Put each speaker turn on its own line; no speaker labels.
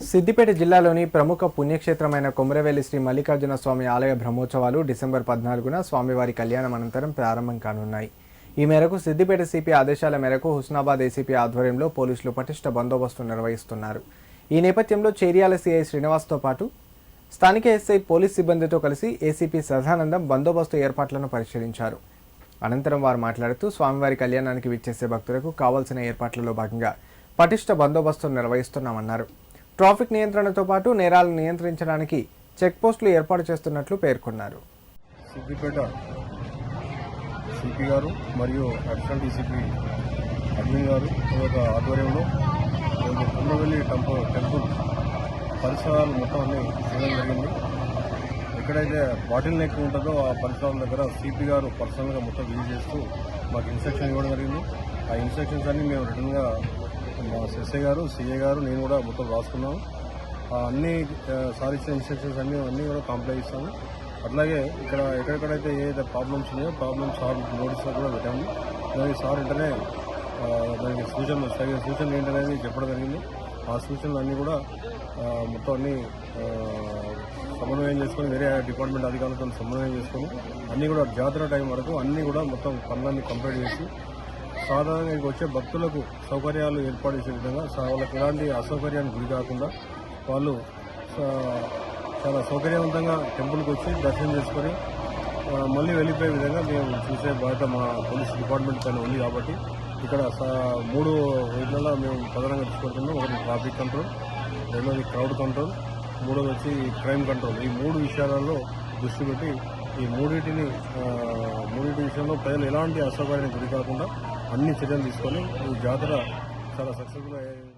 సిద్దిపేట జిల్లాలోని ప్రముఖ పుణ్యక్షేత్రమైన కొమరవెల్లి శ్రీ మల్లికార్జున స్వామి ఆలయ బ్రహ్మోత్సవాలు డిసెంబర్ పద్నాలుగున స్వామివారి కళ్యాణం అనంతరం ప్రారంభం కానున్నాయి. ఈ మేరకు సిద్దిపేట సిపి ఆదేశాల మేరకు హుస్నాబాద్ ఏసీపీ ఆధ్వర్యంలో పోలీసులు పటిష్ట బందోబస్తు నిర్వహిస్తున్నారు. ఈ నేపథ్యంలో చేర్యాల సిఐ శ్రీనివాస్తో పాటు స్థానిక ఎస్ఐ పోలీస్ సిబ్బందితో కలిసి ఏసీపీ సదానందం బందోబస్తు ఏర్పాట్లను పరిశీలించారు. అనంతరం వారు మాట్లాడుతూ స్వామివారి కళ్యాణానికి విచ్చేసే భక్తులకు కావాల్సిన ఏర్పాట్లలో భాగంగా పటిష్ట బందోబస్తు నిర్వహిస్తున్నామన్నారు. ట్రాఫిక్ నియంత్రణతో పాటు నేరాలను నియంత్రించడానికి చెక్ పోస్టులు ఏర్పాటు చేస్తున్నట్లు పేర్కొన్నారు.
సిద్దిపేట సిపి గారు మరియు అడిషనల్ డీసీపీ అడ్మిన్ గారు యొక్క ఆధ్వర్యంలో మేము కుమ్మవెల్లి టెంపుల్ టెంపుల్ పరిసరాలు మొత్తం అన్ని చేయడం జరిగింది. ఎక్కడైతే బాటిల్ నెక్ ఉంటుందో ఆ పరిసరాల దగ్గర సిపి గారు పర్సనల్గా మొత్తం విజిట్ చేస్తూ మాకు ఇన్స్ట్రక్షన్ ఇవ్వడం జరిగింది. ఆ ఇన్స్ట్రక్షన్స్ అన్ని మేము రిటర్న్గా మా ఎస్ఐ గారు సిఏ గారు నేను కూడా మొత్తం రాసుకున్నాము అన్ని సార్ ఇచ్చిన ఇన్స్ట్రక్షన్స్ అన్ని అన్నీ కూడా కంప్లై ఇస్తాము అట్లాగే ఇక్కడ ఎక్కడెక్కడైతే ఏదైతే ప్రాబ్లమ్స్ ఉన్నాయో ప్రాబ్లమ్స్ సార్ నోటీస్లో కూడా పెట్టాము. దానికి సార్ వెంటనే దానికి సూచనలు తగిన సూచనలు ఏంటనేది చెప్పడం జరిగింది. ఆ సూచనలు అన్నీ కూడా మొత్తం అన్ని సమన్వయం చేసుకొని వేరే డిపార్ట్మెంట్ అధికారులతో సమన్వయం చేసుకొని అన్నీ కూడా జాతర టైం వరకు అన్నీ కూడా మొత్తం పనులన్నీ కంప్లీట్ చేసి సాధారణంగా ఇక్కడికి వచ్చే భక్తులకు సౌకర్యాలు ఏర్పాటు చేసే విధంగా వాళ్ళకి ఎలాంటి అసౌకర్యానికి గురి కాకుండా వాళ్ళు చాలా సౌకర్యవంతంగా టెంపుల్కి వచ్చి దర్శనం చేసుకొని మళ్ళీ వెళ్ళిపోయే విధంగా మేము చూసే బాధ్యత మా పోలీస్ డిపార్ట్మెంట్ పైన ఉంది కాబట్టి ఇక్కడ సా- మూడు వీటిలలో మేము ప్రధానంగా తీసుకుంటున్నాం. ఒకటి ట్రాఫిక్ కంట్రోల్ రెండోది క్రౌడ్ కంట్రోల్ మూడోది వచ్చి క్రైమ్ కంట్రోల్. ఈ మూడు విషయాలలో దృష్టి పెట్టి ఈ మూడింటిని మూడింటి విషయంలో ప్రజలు ఎలాంటి అసౌకర్యానికి గురి కాకుండా అన్ని చర్యలు తీసుకొని ఈ జాతర చాలా సక్సెస్ఫుల్ అయ్యాయి